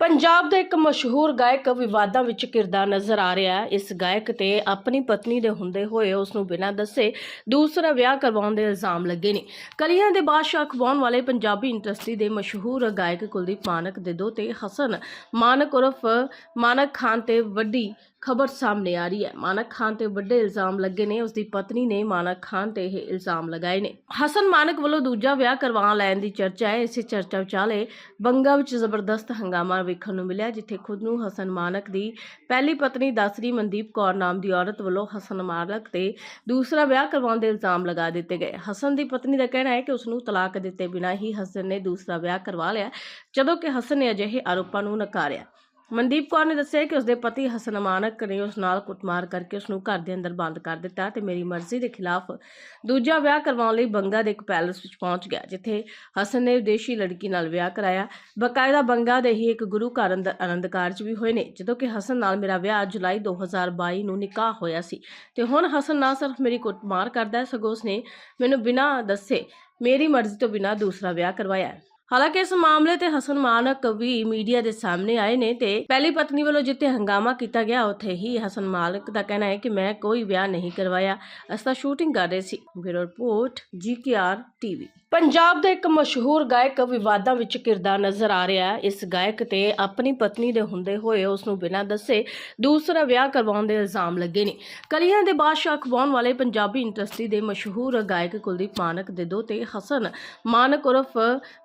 ਪੰਜਾਬ ਦਾ ਇੱਕ ਮਸ਼ਹੂਰ ਗਾਇਕ ਵਿਵਾਦਾਂ ਵਿੱਚ ਕਿਰਦਾ ਨਜ਼ਰ ਆ ਰਿਹਾ ਹੈ। ਇਸ ਗਾਇਕ ਤੇ ਆਪਣੀ ਪਤਨੀ ਦੇ ਹੁੰਦੇ ਹੋਏ ਉਸ ਨੂੰ ਬਿਨਾਂ ਦੱਸੇ ਦੂਸਰਾ ਵਿਆਹ ਕਰਵਾਉਣ ਦੇ ਇਲਜ਼ਾਮ ਲੱਗੇ ਨੇ। ਕਲੀਆਂ ਦੇ ਬਾਦਸ਼ਾਹ ਖਵਾਉਣ ਵਾਲੇ ਪੰਜਾਬੀ ਇੰਡਸਟਰੀ ਦੇ ਮਸ਼ਹੂਰ ਗਾਇਕ ਕੁਲਦੀਪ ਮਾਨਕ ਦੇ ਦੋਤੇ ਹਸਨ ਮਾਨਕ ਉਰਫ ਮਾਨਕ ਖਾਨ ਤੇ ਵੱਡੀ ਖਬਰ ਸਾਹਮਣੇ ਆ ਰਹੀ ਹੈ। ਮਾਨਕ ਖਾਨ ਤੇ ਵੱਡੇ ਇਲਜ਼ਾਮ ਲੱਗੇ ਨੇ। ਉਸ ਦੀ ਪਤਨੀ ਨੇ ਮਾਨਕ ਖਾਨ ਤੇ ਇਹ ਇਲਜ਼ਾਮ ਲਗਾਏ ਨੇ। ਹਸਨ ਮਾਨਕ ਵੱਲੋਂ ਦੂਜਾ ਵਿਆਹ ਕਰਵਾ ਲੈਣ ਦੀ ਚਰਚਾ ਹੈ। ਇਸੇ ਚਰਚਾ ਵਿਚਾਲੇ ਬੰਗਾ ਵਿੱਚ ਜ਼ਬਰਦਸਤ ਹੰਗਾਮਾ ਵੇਖਣ ਨੂੰ ਮਿਲਿਆ, ਜਿੱਥੇ ਖੁਦ ਨੂੰ ਹਸਨ ਮਾਨਕ ਦੀ ਪਹਿਲੀ ਪਤਨੀ ਦਸਰੀ ਮਨਦੀਪ ਕੌਰ ਨਾਮ ਦੀ ਔਰਤ ਵੱਲੋਂ ਹਸਨ ਮਾਨਕ ਤੇ ਦੂਸਰਾ ਵਿਆਹ ਕਰਵਾਉਣ ਦੇ ਇਲਜ਼ਾਮ ਲਗਾ ਦਿੱਤੇ ਗਏ। ਹਸਨ ਦੀ ਪਤਨੀ ਦਾ ਕਹਿਣਾ ਹੈ ਕਿ ਉਸ ਨੂੰ ਤਲਾਕ ਦਿੱਤੇ ਬਿਨਾਂ ਹੀ ਹਸਨ ਨੇ ਦੂਸਰਾ ਵਿਆਹ ਕਰਵਾ ਲਿਆ, ਜਦੋਂ ਕਿ ਹਸਨ ਨੇ ਅਜਿਹੇ ਆਰੋਪਾਂ ਨੂੰ ਨਕਾਰਿਆ। ਮਨਦੀਪ ਕੌਰ ਨੇ ਦੱਸਿਆ ਕਿ ਉਸਦੇ ਪਤੀ ਹਸਨ ਅਮਾਨਕ ਨੇ ਉਸ ਨਾਲ ਕੁੱਟਮਾਰ ਕਰਕੇ ਉਸ ਨੂੰ ਘਰ ਦੇ ਅੰਦਰ ਬੰਦ ਕਰ ਦਿੱਤਾ ਤੇ ਮੇਰੀ ਮਰਜ਼ੀ ਦੇ ਖਿਲਾਫ ਦੂਜਾ ਵਿਆਹ ਕਰਵਾਉਣ ਲਈ ਬੰਗਾ ਦੇ ਇੱਕ ਪੈਲਸ ਵਿੱਚ ਪਹੁੰਚ ਗਿਆ, ਜਿੱਥੇ ਹਸਨ ਨੇ ਵਿਦੇਸ਼ੀ ਲੜਕੀ ਨਾਲ ਵਿਆਹ ਕਰਾਇਆ। ਬਕਾਇਦਾ ਬੰਗਾ ਦੇ ਹੀ ਇੱਕ ਗੁਰੂ ਘਰ ਅੰਦਰ ਆਨੰਦ ਕਾਰਜ ਵੀ ਹੋਏ ਨੇ, ਜਦੋਂ ਕਿ ਹਸਨ ਨਾਲ ਮੇਰਾ ਵਿਆਹ ਜੁਲਾਈ 2022 ਨੂੰ ਨਿਕਾਹ ਹੋਇਆ ਸੀ। ਤੇ ਹੁਣ ਹਸਨ ਨਾ ਸਿਰਫ ਮੇਰੀ ਕੁੱਟਮਾਰ ਕਰਦਾ ਹੈ ਸਗੋਂ ਉਸਨੇ ਮੈਨੂੰ ਬਿਨਾਂ ਦੱਸੇ ਮੇਰੀ ਮਰਜ਼ੀ ਤੋਂ ਬਿਨਾਂ ਦੂਸਰਾ ਵਿਆਹ ਕਰਵਾਇਆ। ਹਾਲਾਂਕਿ ਇਸ ਮਾਮਲੇ ਤੇ ਹਸਨ ਮਾਨਕ ਵੀ ਮੀਡੀਆ ਦੇ ਸਾਹਮਣੇ ਆਏ ਨੇ ਤੇ ਪਹਿਲੀ ਪਤਨੀ ਵੱਲੋਂ ਜਿੱਥੇ ਹੰਗਾਮਾ ਕੀਤਾ ਗਿਆ, ਉੱਥੇ ਹੀ ਹਸਨ ਮਾਲਕ ਦਾ ਕਹਿਣਾ ਹੈ ਕਿ ਮੈਂ ਕੋਈ ਵਿਆਹ ਨਹੀਂ ਕਰਵਾਇਆ। ਅਸੀਂ ਸ਼ੂਟਿੰਗ ਕਰ ਰਹੇ ਸੀ। Bureau report, GKR TV. Punjab ਦਾ ਇੱਕ ਮਸ਼ਹੂਰ ਗਾਇਕ ਵਿਵਾਦਾਂ ਵਿੱਚ ਕਿਰਦਾ ਨਜ਼ਰ ਆ ਰਿਹਾ ਹੈ। ਇਸ ਗਾਇਕ ਤੇ ਆਪਣੀ ਪਤਨੀ ਦੇ ਹੁੰਦੇ ਹੋਏ ਉਸ ਨੂੰ ਬਿਨਾਂ ਦੱਸੇ ਦੂਸਰਾ ਵਿਆਹ ਕਰਵਾਉਣ ਦੇ ਇਲਜ਼ਾਮ ਲੱਗੇ ਨੇ। ਕਲੀਆਂ ਦੇ ਬਾਦਸ਼ਾਹ ਖਵਾਉਣ ਵਾਲੇ ਪੰਜਾਬੀ ਇੰਡਸਟਰੀ ਦੇ ਮਸ਼ਹੂਰ ਗਾਇਕ ਕੁਲਦੀਪ ਮਾਨਕ ਦੇ ਦੋਤੇ ਹਸਨ ਮਾਨਕ ਉਰਫ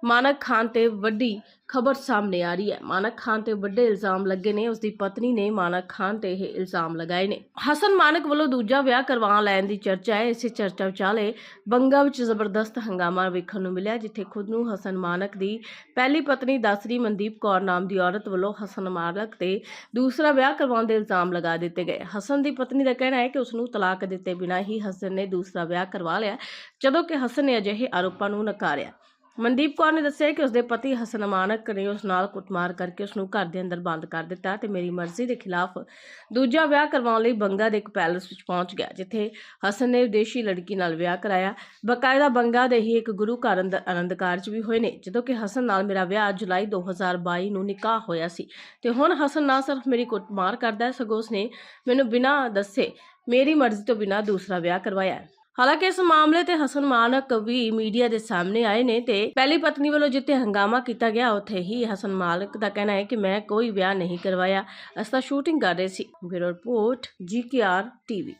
ਮਾਨਕ ਖਾਨ ਤੇ ਵੱਡੀ ਖਬਰ ਸਾਹਮਣੇ ਆ ਰਹੀ ਹੈ। ਮਾਨਕ ਖਾਨ ਤੇ ਵੱਡੇ ਇਲਜ਼ਾਮ ਲੱਗੇ ਨੇ। ਉਸ ਦੀ ਪਤਨੀ ਨੇ ਮਾਨਕ ਖਾਨ ਤੇ ਇਹ ਇਲਜ਼ਾਮ ਲਗਾਏ ਨੇ। ਹਸਨ ਮਾਨਕ ਵੱਲੋਂ ਦੂਜਾ ਵਿਆਹ ਕਰਵਾ ਲੈਣ ਦੀ ਚਰਚਾ ਹੈ। ਇਸੇ ਚਰਚਾ ਵਿਚਾਲੇ ਬੰਗਾ ਵਿੱਚ ਜ਼ਬਰਦਸਤ ਹੰਗਾਮਾ ਵੇਖਣ ਨੂੰ ਮਿਲਿਆ, ਜਿੱਥੇ ਖੁਦ ਨੂੰ ਹਸਨ ਮਾਨਕ ਦੀ ਪਹਿਲੀ ਪਤਨੀ ਦਾਸਰੀ ਮਨਦੀਪ ਕੌਰ ਨਾਮ ਦੀ ਔਰਤ ਵੱਲੋਂ ਹਸਨ ਮਾਨਕ ਤੇ ਦੂਸਰਾ ਵਿਆਹ ਕਰਵਾਉਣ ਦੇ ਇਲਜ਼ਾਮ ਲਗਾ ਦਿੱਤੇ ਗਏ। ਹਸਨ ਦੀ ਪਤਨੀ ਦਾ ਕਹਿਣਾ ਹੈ ਕਿ ਉਸ ਨੂੰ ਤਲਾਕ ਦਿੱਤੇ ਬਿਨਾਂ ਹੀ ਹਸਨ ਨੇ ਦੂਸਰਾ ਵਿਆਹ ਕਰਵਾ ਲਿਆ, ਜਦੋਂ ਕਿ ਹਸਨ ਨੇ ਅਜਿਹੇ ਆਰੋਪਾਂ ਨੂੰ ਨਕਾਰਿਆ। ਮਨਦੀਪ ਕੌਰ ਨੇ ਦੱਸਿਆ ਕਿ ਉਸਦੇ ਪਤੀ ਹਸਨ ਮਾਨਕ ਨੇ ਉਸ ਨਾਲ ਕੁੱਟਮਾਰ ਕਰਕੇ ਉਸ ਨੂੰ ਘਰ ਦੇ ਅੰਦਰ ਬੰਦ ਕਰ ਦਿੱਤਾ ਤੇ ਮੇਰੀ ਮਰਜ਼ੀ ਦੇ ਖਿਲਾਫ ਦੂਜਾ ਵਿਆਹ ਕਰਵਾਉਣ ਲਈ ਬੰਗਾ ਦੇ ਇੱਕ ਪੈਲਸ ਵਿੱਚ ਪਹੁੰਚ ਗਿਆ, ਜਿੱਥੇ ਹਸਨ ਨੇ ਵਿਦੇਸ਼ੀ ਲੜਕੀ ਨਾਲ ਵਿਆਹ ਕਰਾਇਆ। ਬਕਾਇਦਾ ਬੰਗਾ ਦੇ ਹੀ ਇੱਕ ਗੁਰੂ ਘਰ ਅੰਦਰ ਆਨੰਦ ਕਾਰਜ ਵੀ ਹੋਏ ਨੇ, ਜਦੋਂ ਕਿ ਹਸਨ ਨਾਲ ਮੇਰਾ ਵਿਆਹ ਜੁਲਾਈ 2022 ਨੂੰ ਨਿਕਾਹ ਹੋਇਆ ਸੀ ਤੇ ਹੁਣ ਹਸਨ ਨਾ ਸਿਰਫ ਮੇਰੀ ਕੁੱਟਮਾਰ ਕਰਦਾ ਹੈ ਸਗੋਂ ਉਸਨੇ ਮੈਨੂੰ ਬਿਨਾਂ ਦੱਸੇ ਮੇਰੀ ਮਰਜ਼ੀ ਤੋਂ ਬਿਨਾਂ ਦੂਸਰਾ ਵਿਆਹ ਕਰਵਾਇਆ। ਹਾਲਾਂਕਿ ਇਸ ਮਾਮਲੇ ਤੇ ਹਸਨ ਮਾਨਕ ਵੀ ਮੀਡੀਆ ਦੇ ਸਾਹਮਣੇ ਆਏ ਨੇ ਤੇ ਪਹਿਲੀ ਪਤਨੀ ਵੱਲੋਂ ਜਿੱਥੇ ਹੰਗਾਮਾ ਕੀਤਾ ਗਿਆ, ਉੱਥੇ ਹੀ ਹਸਨ ਮਾਲਕ ਦਾ ਕਹਿਣਾ ਹੈ ਕਿ ਮੈਂ ਕੋਈ ਵਿਆਹ ਨਹੀਂ ਕਰਵਾਇਆ। ਅਸੀਂ ਤਾਂ ਸ਼ੂਟਿੰਗ ਕਰ ਰਹੇ ਸੀ। Bureau report, GKR TV.